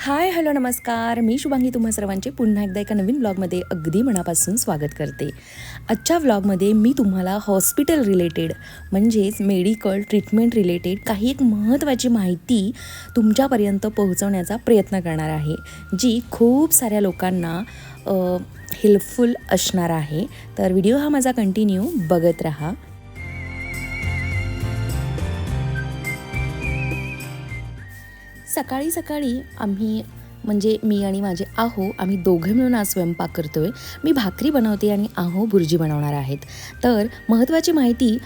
Hi hello नमस्कार. मी शुभांगी तुम्हा सर्वांचे पुन्हा एकदा एका नवीन ब्लॉगमध्ये अगदी मनापासून स्वागत करते. आजच्या व्लॉगमध्ये मी तुम्हाला हॉस्पिटल रिलेटेड म्हणजेच मेडिकल ट्रीटमेंट रिलेटेड काही एक महत्त्वाची माहिती तुमच्यापर्यंत पोहोचवण्याचा प्रयत्न करणार आहे जी खूप साऱ्या लोकांना हेल्पफुल असणार आहे. तर व्हिडिओ हा माझा कंटिन्यू बघत राहा. सकाळी सकाळी आम्ही म्हणजे मी आणि माझे आहो आम्ही दोघे मिळून आज स्वयंपाक करतो आहे मी भाकरी बनवते आणि आहो बुर्जी बनवणार आहेत. तर महत्त्वाची माहिती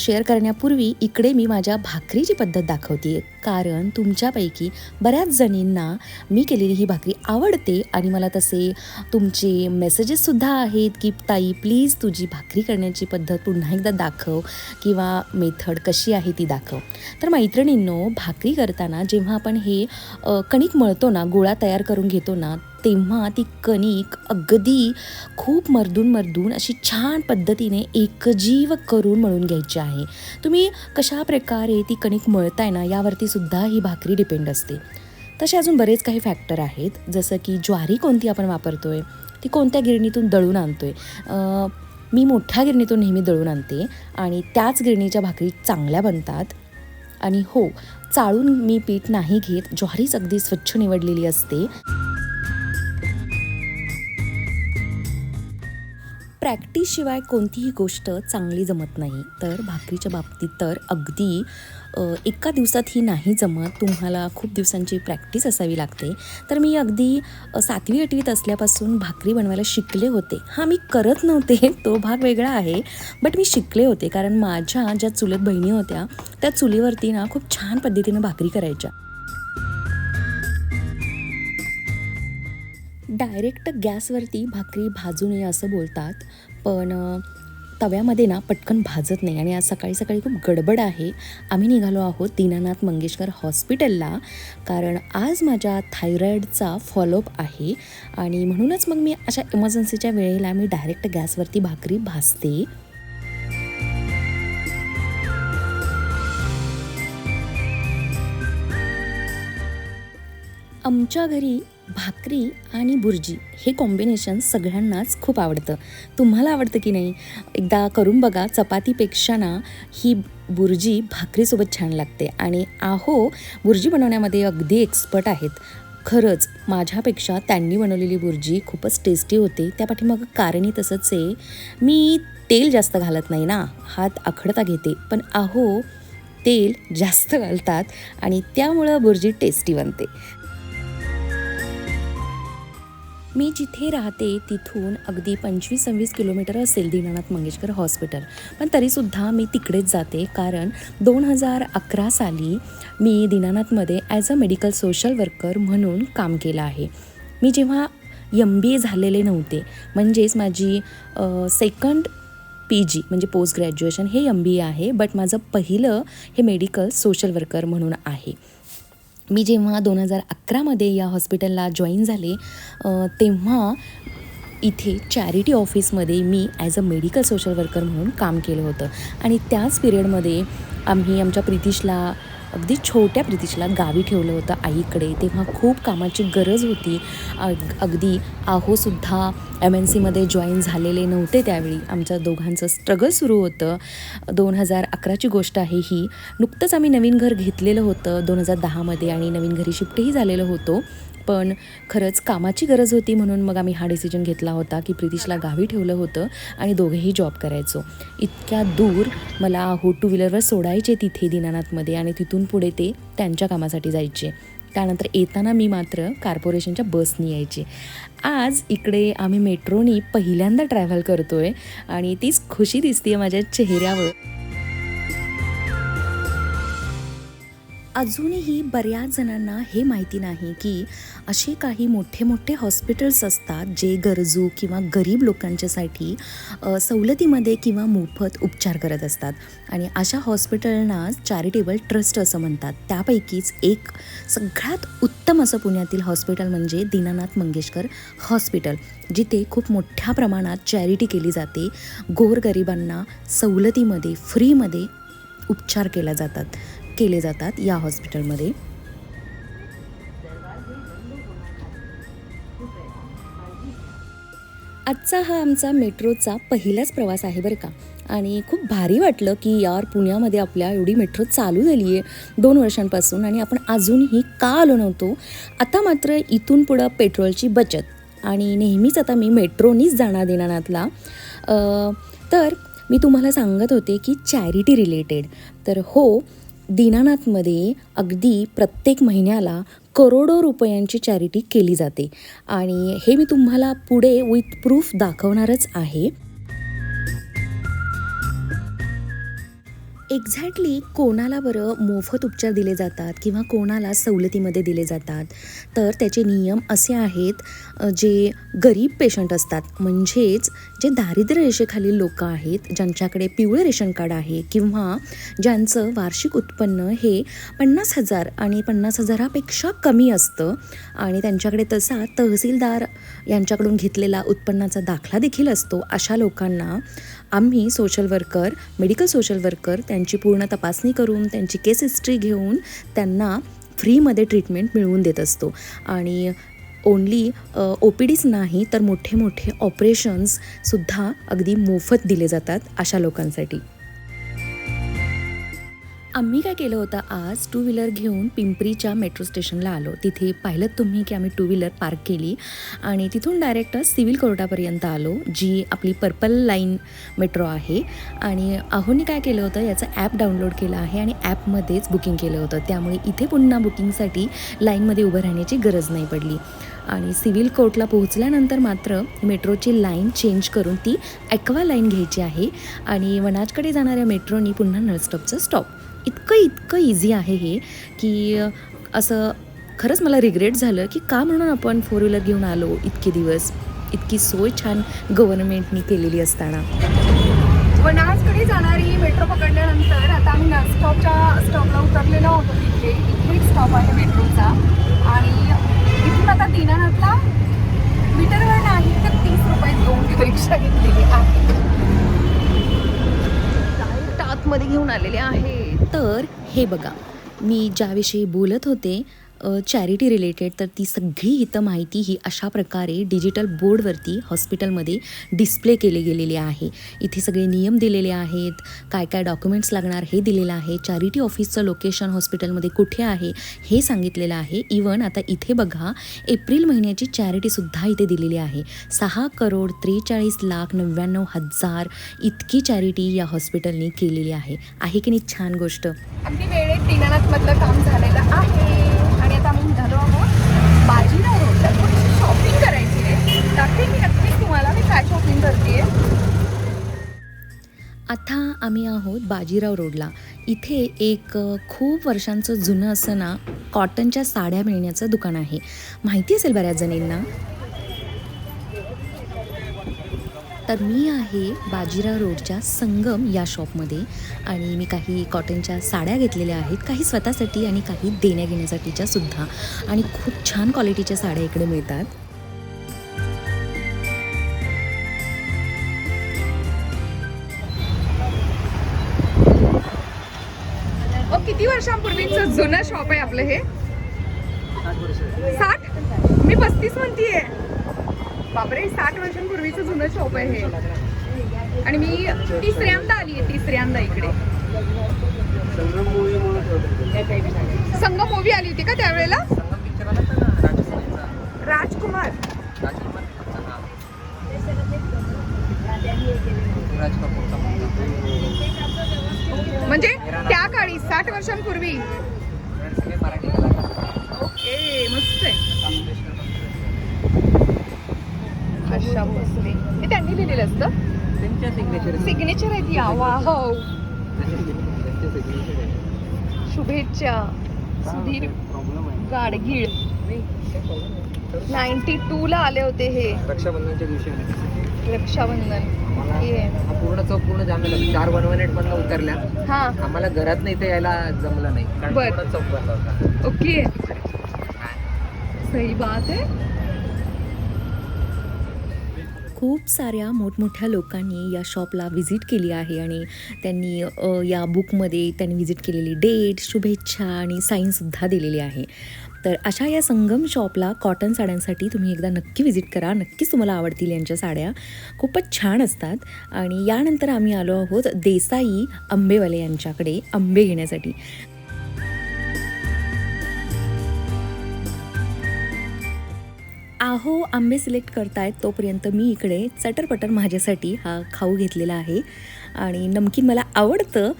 शेअर करण्यापूर्वी इकडे मी माझ्या भाकरीची पद्धत दाखवते कारण तुमच्यापैकी बऱ्याच जणींना मी केलेली ही भाकरी आवडते आणि मला तसे तुमचे मेसेजेससुद्धा आहेत की ताई प्लीज तुझी भाकरी करण्याची पद्धत पुन्हा एकदा दाखव किंवा मेथड कशी आहे ती दाखव. तर मैत्रिणींनो भाकरी करताना जेव्हा आपण हे कणिक मळतो ना गोळा तयार करून घेतो ना तेव्हा ती कणिक अगदी खूप मर्दून मर्दून अशी छान पद्धतीने एकजीव करून मळून घ्यायची आहे. तुम्ही कशा प्रकारे ती कणिक मळताय ना यावरती सुद्धा ही भाकरी डिपेंड असते. तसे अजून बरेच काही फॅक्टर आहेत जसं की ज्वारी कोणती आपण वापरतोय ती कोणत्या गिरणीतून दळून आणतोय? आहे मी मोठ्या गिरणीतून नेहमी दळून आणते आणि त्याच गिरणीच्या भाकरी चांगल्या बनतात. आणि हो चाळून मी पीठ नाही घेत ज्वारीच अगदी स्वच्छ निवडलेली असते. प्रॅक्टिसशिवाय कोणतीही गोष्ट चांगली जमत नाही. तर भाकरीच्या बाबतीत तर अगदी एका दिवसात ही नाही जमत. तुम्हाला खूप दिवसांची प्रॅक्टिस असावी लागते. तर मी अगदी सातवी आठवीत असल्यापासून भाकरी बनवायला शिकले होते. हा मी करत नव्हते. तो भाग वेगळा आहे. बट मी शिकले होते. कारण माझ्या ज्या चुलत बहिणी होत्या त्या चुलीवरती ना खूप छान पद्धतीनं भाकरी करायच्या. डायरेक्ट गॅसवरती भाकरी भाजू नये असं बोलतात. पण तव्यामध्ये ना पटकन भाजत नाही आणि आज सकाळी सकाळी खूप गडबड आहे. आम्ही निघालो आहोत दीनानाथ मंगेशकर हॉस्पिटलला. कारण आज माझ्या थायरॉईडचा फॉलोअप आहे आणि म्हणूनच मग मी अशा इमर्जन्सीच्या वेळेला मी डायरेक्ट गॅसवरती भाकरी भाजते. आमच्या घरी भाकरी आणि भुर्जी हे कॉम्बिनेशन सगळ्यांनाच खूप आवडतं. तुम्हाला आवडतं की नाही? एकदा करून बघा चपातीपेक्षा ना ही भुर्जी भाकरीसोबत छान लागते. आणि आहो बुर्जी बनवण्यामध्ये अगदी एक्सपर्ट आहेत. खरंच माझ्यापेक्षा त्यांनी बनवलेली बुर्जी खूपच टेस्टी होते. त्या मग कारणही तसंच आहे मी तेल जास्त घालत नाही ना हात आखडता घेते. पण आहो तेल जास्त घालतात आणि त्यामुळं भुर्जी टेस्टी बनते. मी जिथे राहते तिथून अगदी पंचवीस सव्वीस किलोमीटर असेल दीनानाथ मंगेशकर हॉस्पिटल. पण तरीसुद्धा मी तिकडेच जाते. कारण दोन हजार अकरा साली मी दीनानाथमध्ये as a medical social worker म्हणून काम केलं आहे. मी जेव्हा एम बी ए झालेले नव्हते म्हणजेच माझी सेकंड पी जी म्हणजे पोस्ट ग्रॅज्युएशन हे एम बी ए आहे बट माझं पहिलं हे मेडिकल सोशल वर्कर म्हणून आहे. मी जेव्हा दोन हजार अकरामध्ये या हॉस्पिटलला जॉईन झाले तेव्हा इथे चॅरिटी ऑफिसमध्ये मी as a medical social worker म्हणून काम केलं होतं. आणि त्याच पिरियडमध्ये आम्ही आमच्या प्रितीशला अगदी छोट्या प्रितीशला गावी ठेवलं होतं आईकडे. तेव्हा खूप कामाची गरज होती. अग अगदी आहोसुद्धा एम एन सीमध्ये जॉईन झालेले नव्हते त्यावेळी. आमच्या दोघांचं स्ट्रगल सुरू होतं. दोन हजार अकराची गोष्ट आहे ही. नुकतंच आम्ही नवीन घर घेतलेलं होतं दोन हजार दहामध्ये आणि नवीन घरी शिफ्टही झालेलो होतो. पण खरंच कामाची गरज होती म्हणून मग आम्ही हा डिसिजन घेतला होता की प्रितिशला गावी ठेवलं होतं आणि दोघेही जॉब करायचो. इतक्या दूर मला हो टू व्हीलरवर सोडायचे तिथे दीनानाथमध्ये आणि तिथून पुढे ते त्यांच्या कामासाठी जायचे. त्यानंतर येताना मी मात्र कार्पोरेशनच्या बसनी यायची. आज इकडे आम्ही मेट्रोनी पहिल्यांदा ट्रॅव्हल करतोय आणि तीच खुशी दिसते माझ्या चेहऱ्यावर. अजूनही बऱ्याच जणांना हे माहिती नाही की असे काही मोठे मोठे हॉस्पिटल्स असतात जे गरजू किंवा गरीब लोकांच्यासाठी सवलतीमध्ये किंवा मोफत उपचार करत असतात. आणि अशा हॉस्पिटलना चॅरिटेबल ट्रस्ट असं म्हणतात. त्यापैकीच एक सगळ्यात उत्तम असं पुण्यातील हॉस्पिटल म्हणजे दीनानाथ मंगेशकर हॉस्पिटल जिथे खूप मोठ्या प्रमाणात चॅरिटी केली जाते. गोरगरिबांना सवलतीमध्ये फ्रीमध्ये उपचार केला जातात. केले जातात या हॉस्पिटलमध्ये. आजचा हा आमचा मेट्रोचा पहिलाच प्रवास आहे बरं का. आणि खूप भारी वाटलं की यार पुण्यामध्ये आपल्या एवढी मेट्रो चालू झाली आहे दोन वर्षांपासून आणि आपण अजूनही का आलो नव्हतो. आता मात्र इथून पुढं पेट्रोलची बचत आणि नेहमीच आता मी मेट्रोनीच जाणार देणारातला तर मी तुम्हाला सांगत होते की चॅरिटी रिलेटेड. तर हो दीनानाथमध्ये अगदी प्रत्येक महिन्याला करोडो रुपयांची चॅरिटी केली जाते. आणि हे मी तुम्हाला पुढे विथ प्रूफ दाखवणारच आहे. एक्झॅक्टली कोणाला बरं मोफत उपचार दिले जातात किंवा कोणाला सवलतीमध्ये दिले जातात? तर त्याचे नियम असे आहेत जे गरीब पेशंट असतात. म्हणजेच जे दारिद्र्य रेषेखालील लोक आहेत ज्यांच्याकडे पिवळे रेशन कार्ड आहे किंवा ज्यांचं वार्षिक उत्पन्न हे पन्नास हजार आणि पन्नास हजारापेक्षा कमी असतं आणि त्यांच्याकडे तसा तहसीलदार यांच्याकडून घेतलेला उत्पन्नाचा दाखला देखील असतो अशा लोकांना आम्ही social worker medical social worker त्यांची पूर्ण तपासणी करून त्यांची केस हिस्ट्री घेऊन त्यांना फ्रीमध्ये ट्रीटमेंट मिळवून देत असतो. आणि ओन्ली ओ पी डीच नाही तर मोठे मोठे ऑपरेशन्ससुद्धा अगदी मोफत दिले जातात अशा लोकांसाठी. आम्ही काय केलं होतं? आज टू व्हीलर घेऊन पिंपरीच्या मेट्रो स्टेशनला आलो. तिथे पाहिलं तुम्ही की आम्ही टू व्हीलर पार्क केली आणि तिथून डायरेक्ट सिव्हिल कोर्टापर्यंत आलो जी आपली पर्पल लाईन मेट्रो आहे. आणि अहोनी काय केलं होतं? याचं ॲप डाउनलोड केलं आहे आणि ॲपमध्येच बुकिंग केलं होतं. त्यामुळे इथे पुन्हा बुकिंगसाठी लाईनमध्ये उभं राहण्याची गरज नाही पडली. आणि सिव्हिल कोर्टला पोहोचल्यानंतर मात्र मेट्रोची लाईन चेंज करून ती ॲक्वा लाईन घ्यायची आहे. आणि वनाजकडे जाणाऱ्या मेट्रोनी पुन्हा नळस्टॉपचं स्टॉप इतकं इतकं इझी आहे हे की असं खरंच मला रिग्रेट झालं की का म्हणून आपण फोर व्हीलर घेऊन आलो इतके दिवस इतकी सोय छान गव्हर्नमेंटनी केलेली असताना. वनाजकडे जाणारी मेट्रो पकडल्यानंतर आता आम्ही स्टॉपच्या स्टॉपला उतरलेलो होतो तिथे इथे एक स्टॉप आहे मेट्रोचा आणि इथून आता दीनानाथला मीटरवर नाही तर तीस रुपये दोन रिक्षा घेतलेली आहे. आतमध्ये घेऊन आलेले आहे तर हे बघा मी ज्याविषयी बोलत होते चॅरिटी रिलेटेड तर ती सगळी इथं माहिती ही अशा प्रकारे डिजिटल बोर्डवरती हॉस्पिटलमध्ये डिस्प्ले केले गेलेले आहे. इथे सगळे नियम दिलेले आहेत काय काय डॉक्युमेंट्स लागणार हे दिलेलं आहे चॅरिटी ऑफिसचं लोकेशन हॉस्पिटलमध्ये कुठे आहे हे सांगितलेलं आहे. इवन आता इथे बघा एप्रिल महिन्याची चॅरिटीसुद्धा इथे दिलेली आहे. सहा करोड त्रेचाळीस लाख नव्याण्णव हजार इतकी चॅरिटी या हॉस्पिटलने केलेली आहे. आहे की नाही छान गोष्ट? अगदी वेळेत दीनानाथ मधलं काम झालेलं आहे आणि आता आम्ही निघालो आहोत बाजीराव रोडला थोडीशी शॉपिंग करायची आहे दाखवेन मी नक्कीच तुम्हाला मी काय शॉपिंग करते आता आम्ही आहोत बाजीराव रोडला. इथे एक खूप वर्षांचं जुनं असं ना कॉटनच्या साड्या मिळण्याचं दुकान आहे. माहिती असेल बऱ्याच जणींना? तर मी आहे बाजीराव रोडच्या संगम या शॉपमध्ये आणि मी काही कॉटनच्या साड्या घेतलेल्या आहेत काही स्वतःसाठी आणि काही देण्याघेण्यासाठीच्या सुद्धा. आणि खूप छान क्वालिटीच्या साड्या इकडे मिळतात. जुनं शॉप आहे आपलं हे. साठ? मी पस्तीस म्हणतीये. बापरे साठ वर्षांपूर्वीचं जुनं शॉप आहे हे. आणि मी तिसऱ्यांदा आली आहे तिसऱ्यांदा इकडे. संगम मूवी आली होती का त्यावेळेला? राजकुमार. म्हणजे त्या काळी साठ वर्षांपूर्वी. ओके मस्त आहे. आशा भोसले. हे त्यांनी लिहिलेलं असतं? त्यांच्या सिग्नेचर सिग्नेचर आहेत या वाव शुभेच्छा. सुधीर आहे गाडगीळ नाईन्टी टू ला आले होते हे. रक्षाबंधनच्या दिवशी. रक्षाबंधन. हा पूर्ण चौक पूर्ण जाम झाला चार वन वन एट मधनं उतरल्या. हा. आम्हाला घरात नाही इथे यायला जमलं नाही. कारण बर. पूर्ण चौक बंद होता. ओके. सही बात आहे. खूप साऱ्या मोठमोठ्या लोकांनी या शॉपला व्हिजिट केली आहे आणि त्यांनी या बुकमध्ये त्यांनी व्हिजिट केलेली डेट शुभेच्छा आणि साईनसुद्धा दिलेली आहे. तर अशा या संगम शॉपला कॉटन साड्यांसाठी तुम्ही एकदा नक्की व्हिजिट करा. नक्कीच तुम्हाला आवडतील यांच्या साड्या. खूपच छान असतात. आणि यानंतर आम्ही आलो आहोत देसाई आंबेवाले यांच्याकडे आंबे घेण्यासाठी. आहो आंबे सिलेक्ट करतायत तोपर्यंत मी इकडे चटरपटर माझ्यासाठी हा खाऊ घेतलेला आहे. आणि नमकीन मला आवडतं.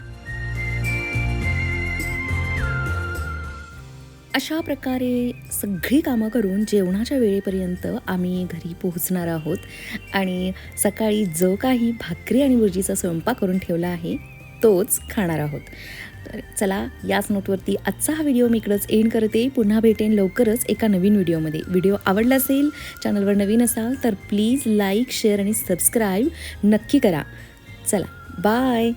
अशा प्रकारे सगळी कामं करून जेवणाच्या वेळेपर्यंत आम्ही घरी पोहोचणार आहोत. आणि सकाळी जो काही भाकरी आणि भुर्जीचा स्वयंपाक करून ठेवला आहे तोच खाणार आहोत. तर चला याच नोटवरती आजचा हा व्हिडिओ मी इकडंच एंड करते. पुन्हा भेटेन लवकरच एका नवीन व्हिडिओमध्ये. व्हिडिओ आवडला असेल चॅनलवर नवीन असाल तर प्लीज लाईक शेअर आणि सबस्क्राईब नक्की करा. चला बाय